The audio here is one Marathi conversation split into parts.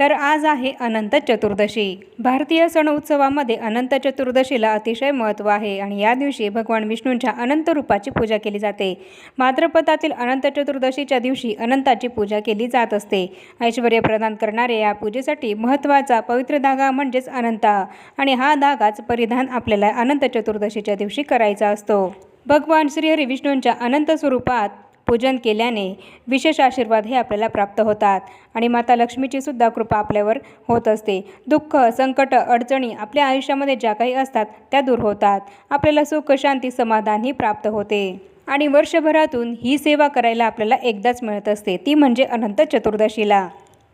तर आज आहे अनंत चतुर्दशी. भारतीय सण उत्सवामध्ये अनंत चतुर्दशीला अतिशय महत्त्व आहे आणि या दिवशी भगवान विष्णूंच्या अनंत रूपाची पूजा केली जाते. मात्रपदातील अनंत चतुर्दशीच्या दिवशी अनंताची पूजा केली जात असते. ऐश्वर प्रदान करणाऱ्या या पूजेसाठी महत्त्वाचा पवित्र धागा म्हणजेच अनंता. आणि हा धागाच परिधान आपल्याला अनंत चतुर्दशीच्या दिवशी करायचा असतो. भगवान श्रीहरी विष्णूंच्या अनंत स्वरूपात पूजन केल्याने विशेष आशीर्वाद हे आपल्याला प्राप्त होतात. आणि माता लक्ष्मीची सुद्धा कृपा आपल्यावर होत असते. दुःख संकट अडचणी आपल्या आयुष्यामध्ये ज्या काही असतात त्या दूर होतात. आपल्याला सुख शांती समाधान ही प्राप्त होते. आणि वर्षभरातून ही सेवा करायला आपल्याला एकदाच मिळत असते. ती म्हणजे अनंत चतुर्दशीला.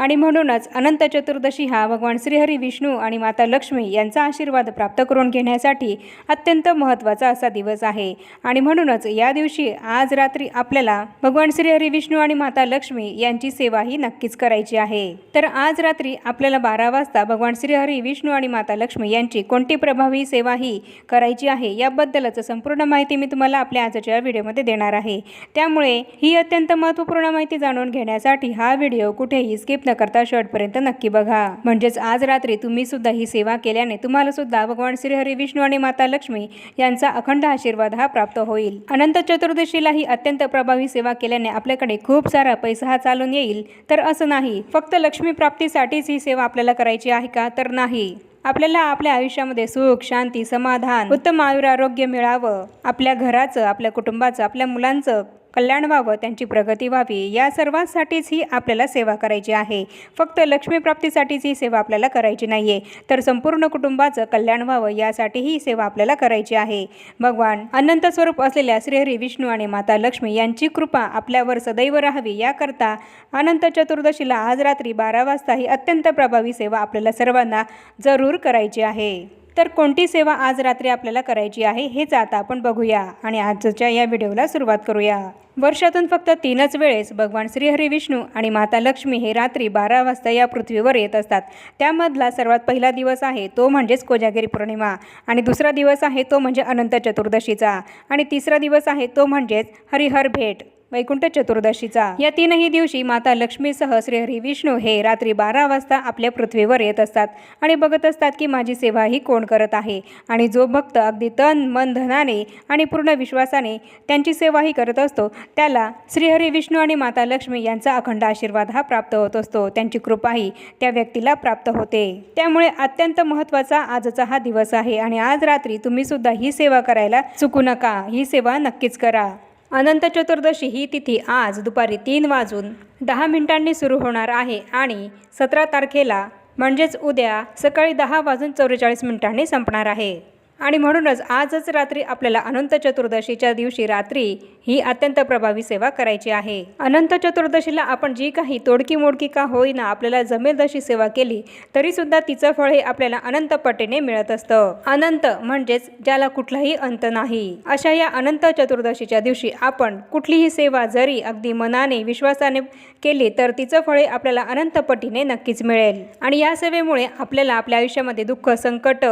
आणि म्हणूनच अनंत चतुर्दशी हा भगवान श्रीहरी विष्णू आणि माता लक्ष्मी यांचा आशीर्वाद प्राप्त करून घेण्यासाठी अत्यंत महत्त्वाचा असा दिवस आहे. आणि म्हणूनच या दिवशी आज रात्री आपल्याला भगवान श्रीहरी विष्णू आणि माता लक्ष्मी यांची सेवा ही नक्कीच करायची आहे. तर आज रात्री आपल्याला बारा वाजता भगवान श्रीहरी विष्णू आणि माता लक्ष्मी यांची कोणती प्रभावी सेवा ही करायची आहे याबद्दलच संपूर्ण माहिती मी तुम्हाला आपल्या आजच्या व्हिडिओमध्ये देणार आहे. त्यामुळे ही अत्यंत महत्त्वपूर्ण माहिती जाणून घेण्यासाठी हा व्हिडिओ कुठेही स्किप न करता शेवटपर्यंत नक्की बघा. म्हणजेच आज रात्री तुम्ही सुद्धा ही सेवा केल्याने तुम्हाला सुद्धा भगवान श्रीहरी विष्णू आणि माता लक्ष्मी यांचा अखंड आशीर्वाद हा प्राप्त होईल. अनंत चतुर्दशीला ही अत्यंत प्रभावी सेवा केल्याने आपल्याकडे खूप सारा पैसा हा चालून येईल. तर असं नाही फक्त लक्ष्मी प्राप्तीसाठीच ही सेवा आपल्याला करायची आहे का? तर नाही. आपल्याला आपल्या आयुष्यामध्ये सुख शांती समाधान उत्तम आयुरारोग्य मिळावं. आपल्या घराचं आपल्या कुटुंबाचं आपल्या मुलांचं कल्याण व्हावं त्यांची प्रगती व्हावी या सर्वांसाठीच ही आपल्याला सेवा करायची आहे. फक्त लक्ष्मीप्राप्तीसाठीच ही सेवा आपल्याला करायची नाही आहे तर संपूर्ण कुटुंबाचं कल्याण व्हावं यासाठी ही सेवा आपल्याला करायची आहे. भगवान अनंत स्वरूप असलेल्या श्रीहरी विष्णू आणि माता लक्ष्मी यांची कृपा आपल्यावर सदैव राहावी. याकरता अनंत चतुर्दशीला आज रात्री बारा वाजता ही अत्यंत प्रभावी सेवा आपल्याला सर्वांना जरूर करायची आहे. तर कोणती सेवा आज रात्री आपल्याला करायची आहे हेच आता आपण बघूया. आणि आजच्या या व्हिडिओला सुरुवात करूया. वर्षातून फक्त तीनच वेळेस भगवान श्रीहरी विष्णू आणि माता लक्ष्मी हे रात्री बारा वाजता या पृथ्वीवर येत असतात. त्यामधला सर्वात पहिला दिवस आहे तो म्हणजेच कोजागिरी पौर्णिमा आणि दुसरा दिवस आहे तो म्हणजे अनंत चतुर्दशीचा आणि तिसरा दिवस आहे तो म्हणजेच हरिहर भेट. वैकुंठ चतुर्दशीचा. या तीनही दिवशी माता लक्ष्मीसह श्रीहरी विष्णू हे रात्री बारा वाजता आपल्या पृथ्वीवर येत असतात आणि बघत असतात की माझी सेवा ही कोण करत आहे. आणि जो भक्त अगदी तन मन धनाने आणि पूर्ण विश्वासाने त्यांची सेवाही करत असतो त्याला श्रीहरी विष्णू आणि माता लक्ष्मी यांचा अखंड आशीर्वाद हा प्राप्त होत असतो. त्यांची कृपाही त्या व्यक्तीला प्राप्त होते. त्यामुळे अत्यंत महत्त्वाचा आजचा हा दिवस आहे आणि आज रात्री तुम्ही सुद्धा ही सेवा करायला चुकू नका. ही सेवा नक्कीच करा. अनंत चतुर्दशी ही तिथी आज दुपारी तीन वाजून दहा मिनिटांनी सुरू होणार आहे आणि सतरा तारखेला म्हणजेच उद्या सकाळी दहा वाजून चौवेचाळीस मिनिटांनी संपणार आहे. आणि म्हणूनच आजच रात्री आपल्याला अनंत चतुर्दशीच्या दिवशी रात्री ही अत्यंत प्रभावी सेवा करायची आहे. अनंत चतुर्दशीला आपण जी काही तोडकी मोडकी का होईना आपल्याला जमेल तशी सेवा केली तरी सुद्धा तिचं फळ हे आपल्याला अनंत पटीने मिळत असतं. अनंत म्हणजेच ज्याला कुठलाही अंत नाही. अशा या अनंत चतुर्दशीच्या दिवशी आपण कुठलीही सेवा जरी अगदी मनाने विश्वासाने केली तर तिचं फळे आपल्याला अनंत पटीने नक्कीच मिळेल. आणि या सेवेमुळे आपल्याला आपल्या आयुष्यामध्ये दुःख संकट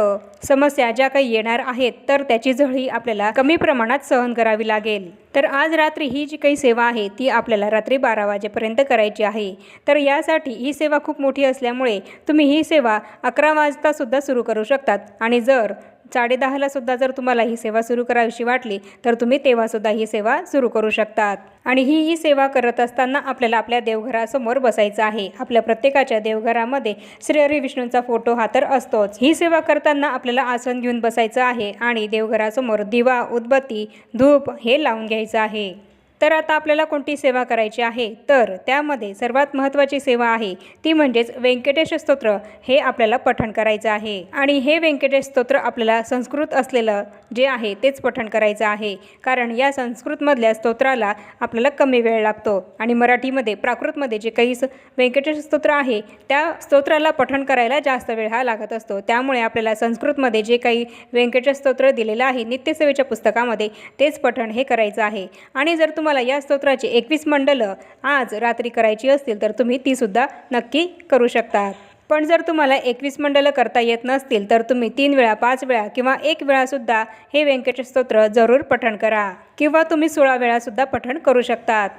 समस्या ज्या काही येणार आहेत तर त्याची झळी आपल्याला कमी प्रमाणात सहन करावी लागेल. तर आज रात्री ही जी काही सेवा आहे ती आपल्याला रात्री बारा वाजेपर्यंत करायची आहे. तर यासाठी ही सेवा खूप मोठी असल्यामुळे तुम्ही ही सेवा अकरा वाजतासुद्धा सुरू करू शकतात. आणि जर साडेदहाला सुद्धा जर तुम्हाला ही सेवा सुरू करावीशी वाटली तर तुम्ही तेव्हासुद्धा ही सेवा सुरू करू शकतात. आणि ही ही सेवा करत असताना आपल्याला आपल्या देवघरासमोर बसायचं आहे. आपल्या प्रत्येकाच्या देवघरामध्ये श्रीहरी विष्णूंचा फोटो हा तर असतोच. ही सेवा करताना आपल्याला आसन घेऊन बसायचं आहे आणि देवघरासमोर दिवा उदबत्ती धूप हे लावून घ्यायचं आहे. तर आता आपल्याला कोणती सेवा करायची आहे? तर त्यामध्ये सर्वात महत्त्वाची सेवा आहे ती म्हणजेच व्यंकटेश स्तोत्र हे आपल्याला पठण करायचं आहे. आणि हे व्यंकटेश स्तोत्र आपल्याला संस्कृत असलेलं जे आहे तेच पठण करायचं आहे. कारण या संस्कृतमधल्या स्तोत्राला आपल्याला कमी वेळ लागतो. आणि मराठीमध्ये प्राकृतमध्ये जे काही स व्यंकटेश स्तोत्र आहे त्या स्तोत्राला पठण करायला जास्त वेळ हा लागत असतो. त्यामुळे आपल्याला संस्कृतमध्ये जे काही व्यंकटेश स्तोत्र दिलेलं आहे नित्यसेवेच्या पुस्तकामध्ये तेच पठण हे करायचं आहे. आणि जर तुम्हाला तुम्हाला या स्तोत्राची एकवीस मंडलं आज रात्री करायची असतील तर तुम्ही तीसुद्धा नक्की करू शकतात. पण जर तुम्हाला एकवीस मंडलं करता येत नसतील तर तुम्ही तीन वेळा पाच वेळा किंवा एक वेळासुद्धा हे व्यंकटेश स्तोत्र जरूर पठण करा. किंवा तुम्ही सोळा वेळासुद्धा पठण करू शकतात.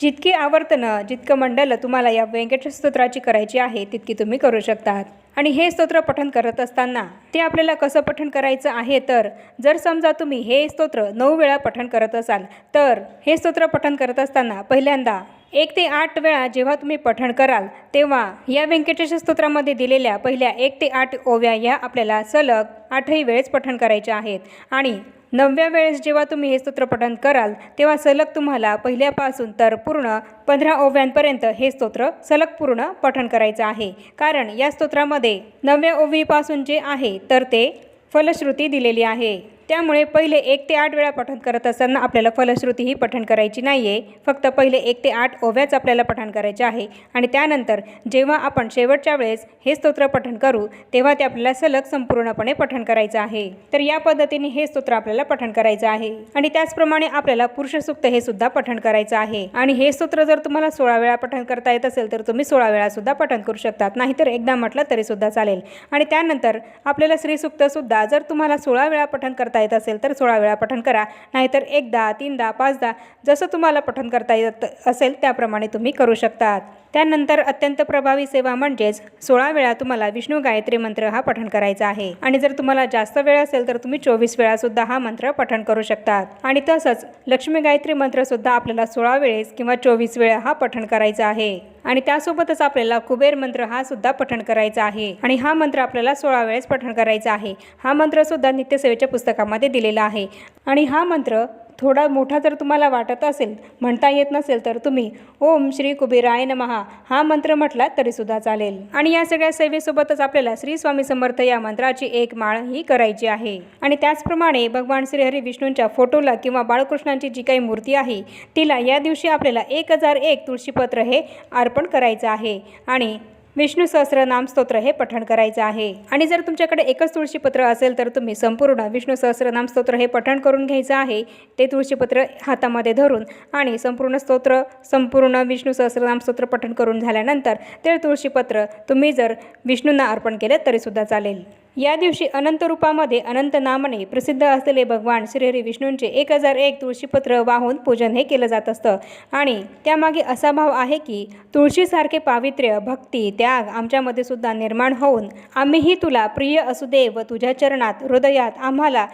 जितकी आवर्तनं जितकं मंडलं तुम्हाला या व्यंकटेश स्तोत्राची करायची आहे तितकी तुम्ही करू शकतात. आणि हे स्तोत्र पठण करत असताना ते आपल्याला कसं पठण करायचं आहे तर जर समजा तुम्ही हे स्तोत्र नऊ वेळा पठण करत असाल तर हे स्तोत्र पठण करत असताना पहिल्यांदा एक ते आठ वेळा जेव्हा तुम्ही पठण कराल तेव्हा या व्यंकटेश स्तोत्रामध्ये दिलेल्या पहिल्या एक ते आठ ओव्या या आपल्याला सलग आठही वेळेस पठण करायच्या आहेत. आणि नवव्या वेळेस जेव्हा तुम्ही हे स्तोत्र पठण कराल तेव्हा सलग तुम्हाला पहिल्यापासून तर पूर्ण पंधरा ओव्यांपर्यंत हे स्तोत्र सलग पूर्ण पठण करायचं आहे. कारण या स्तोत्रामध्ये नवव्या ओवीपासून जे आहे तर ते फलश्रुती दिलेली आहे. त्यामुळे पहिले एक ते आठ वेळा पठण करत असताना आपल्याला फलश्रुती ही पठण करायची नाही आहे फक्त पहिले एक ते आठ ओव्याच आपल्याला पठण करायचे आहे. आणि त्यानंतर जेव्हा आपण शेवटच्या वेळेस हे स्तोत्र पठण करू तेव्हा ते आपल्याला सलग संपूर्णपणे पठण करायचं आहे. तर या पद्धतीने हे स्तोत्र आपल्याला पठण करायचं आहे. आणि त्याचप्रमाणे आपल्याला पुरुषसूक्त हे सुद्धा पठण करायचं आहे. आणि हे स्तोत्र जर तुम्हाला सोळा वेळा पठण करता येत असेल तर तुम्ही सोळा वेळा सुद्धा पठण करू शकतात. नाहीतर एकदा म्हटलं तरी सुद्धा चालेल. आणि त्यानंतर आपल्याला श्रीसुक्त सुद्धा जर तुम्हाला सोळा वेळा पठण करता येत असेल तर सोळा वेळा पठण करा. नाहीतर एकदा तीनदा पाचदा जसं तुम्हाला पठण करता येत असेल त्याप्रमाणे तुम्ही करू शकतात. त्यानंतर अत्यंत प्रभावी सेवा म्हणजेच सोळा वेळा तुम्हाला विष्णू गायत्री मंत्र हा पठण करायचा आहे. आणि जर तुम्हाला जास्त वेळ असेल तर तुम्ही चोवीस वेळा सुद्धा हा मंत्र पठण करू शकतात. आणि तसंच लक्ष्मी गायत्री मंत्र सुद्धा आपल्याला सोळा वेळेस किंवा चोवीस वेळा हा पठण करायचा आहे. आणि त्यासोबतच आपल्याला कुबेर मंत्र हा सुद्धा पठण करायचा आहे. आणि हा मंत्र आपल्याला सोळा वेळेस पठण करायचा आहे. हा मंत्र सुद्धा नित्यसेवेच्या पुस्तकामध्ये दिलेला आहे. आणि हा मंत्र थोडा मोठा जर तुम्हाला वाटत असेल म्हणता येत नसेल तर तुम्ही ओम श्री कुबेराय नमहा हा मंत्र म्हटला तरीसुद्धा चालेल. आणि या सगळ्या सेवेसोबतच आपल्याला श्री स्वामी समर्थ या मंत्राची एक माळ ही करायची आहे. आणि त्याचप्रमाणे भगवान श्रीहरी विष्णूंच्या फोटोला किंवा बाळकृष्णांची जी काही मूर्ती आहे तिला या दिवशी आपल्याला एक हजार एक तुळशीपत्र हे अर्पण करायचं आहे. आणि विष्णू सहस्रनाम स्तोत्र हे पठण करायचं आहे. आणि जर तुमच्याकडे एकच तुळशीपत्र असेल तर तुम्ही संपूर्ण विष्णू सहस्रनाम स्तोत्र हे पठण करून घ्यायचं आहे. ते तुळशीपत्र हातामध्ये धरून आणि संपूर्ण स्तोत्र संपूर्ण विष्णू सहस्रनाम स्तोत्र पठण करून झाल्यानंतर ते तुळशीपत्र तुम्ही जर विष्णूंना अर्पण केलं तरीसुद्धा चालेल. या दिवशी अनंत रूपामध्ये अनंत नामाने प्रसिद्ध असलेले भगवान श्रीहरी विष्णूंचे एक हजार एक तुळशीपत्र वाहून पूजन हे केलं जात असतं. आणि त्यामागे असा भाव आहे की तुळशीसारखे पावित्र्य भक्ती त्याग आमच्यामध्ये सुद्धा निर्माण होऊन आम्हीही तुला प्रिय असू दे व तुझ्या चरणात हृदयात आम्हाला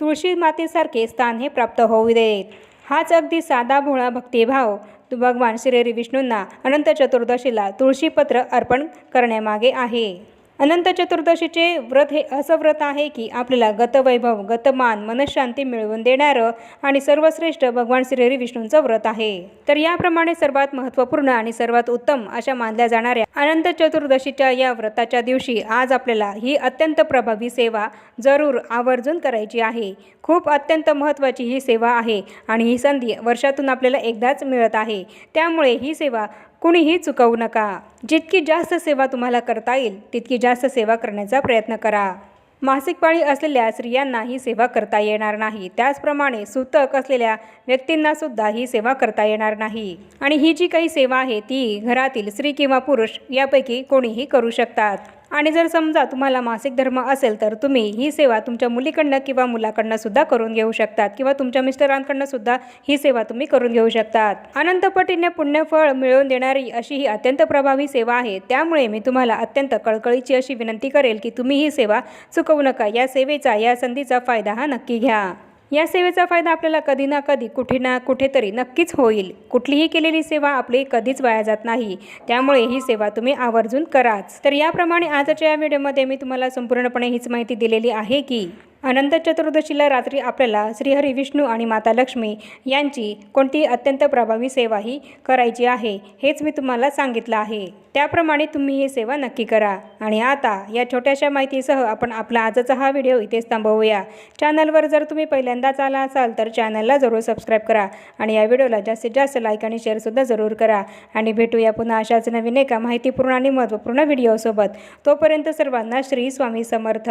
तुळशी मातेसारखे स्थान हे प्राप्त होऊ देत हाच अगदी साधा भोळा भक्तिभाव तू भगवान श्रीहरी विष्णूंना अनंत चतुर्दशीला तुळशीपत्र अर्पण करण्यामागे आहे. अनंत चतुर्दशीचे व्रत हे असं व्रत आहे की आपल्याला गतवैभव गतमान मनशांती मिळवून देणारं आणि सर्वश्रेष्ठ भगवान श्रीहरी विष्णूंचं व्रत आहे. तर याप्रमाणे सर्वात महत्त्वपूर्ण आणि सर्वात उत्तम अशा मानल्या जाणाऱ्या अनंत चतुर्दशीच्या या व्रताच्या दिवशी आज आपल्याला ही अत्यंत प्रभावी सेवा जरूर आवर्जून करायची आहे. खूप अत्यंत महत्त्वाची ही सेवा आहे आणि ही संधी वर्षातून आपल्याला एकदाच मिळत आहे. त्यामुळे ही सेवा कुणीही चुकवू नका. जितकी जास्त सेवा तुम्हाला करता येईल तितकी जास्त सेवा करण्याचा प्रयत्न करा. मासिक पाळी असलेल्या स्त्रियांना ही सेवा करता येणार नाही. त्याचप्रमाणे सूतक असलेल्या व्यक्तींना सुद्धा ही सेवा करता येणार नाही. आणि ही जी काही सेवा आहे ती घरातील स्त्री किंवा पुरुष यापैकी कोणीही करू शकतात. आणि जर समजा तुम्हाला मासिक धर्म असेल तर तुम्ही ही सेवा तुमच्या मुलीकडनं किंवा मुलाकडनं सुद्धा करून घेऊ शकतात किंवा तुमच्या मिस्टरांकडनं सुद्धा ही सेवा तुम्ही करून घेऊ शकतात. अनंतपटीने पुण्यफळ मिळवून देणारी अशी ही अत्यंत प्रभावी सेवा आहे. त्यामुळे मी तुम्हाला अत्यंत कळकळीची अशी विनंती करेल की तुम्ही ही सेवा चुकवू नका. या सेवेचा या संधीचा फायदा हा नक्की घ्या. या सेवेचा फायदा आपल्याला कधी ना कधी कुठे ना कुठेतरी नक्कीच होईल. कुठलीही केलेली सेवा आपली कधीच वाया जात नाही. त्यामुळे ही सेवा तुम्ही आवर्जून कराच. तर याप्रमाणे आजच्या या व्हिडिओमध्ये मी तुम्हाला संपूर्णपणे हीच माहिती दिलेली आहे की अनंत चतुर्दशीला रात्री आपल्याला श्रीहरी विष्णू आणि माता लक्ष्मी यांची कोणती अत्यंत प्रभावी सेवा ही करायची आहे हेच मी तुम्हाला सांगितलं आहे. त्याप्रमाणे तुम्ही ही सेवा नक्की करा. आणि आता या छोट्याशा माहितीसह आपण आपला आजचा हा व्हिडिओ इथेच थांबवूया. चॅनलवर जर तुम्ही पहिल्यांदाच आला असाल तर चॅनलला जरूर सबस्क्राईब करा आणि या व्हिडिओला जास्तीत जास्त लाईक आणि शेअरसुद्धा जरूर करा. आणि भेटूया पुन्हा अशाच नवीन एका माहितीपूर्ण आणि महत्त्वपूर्ण व्हिडिओसोबत. तोपर्यंत सर्वांना श्री स्वामी समर्थ.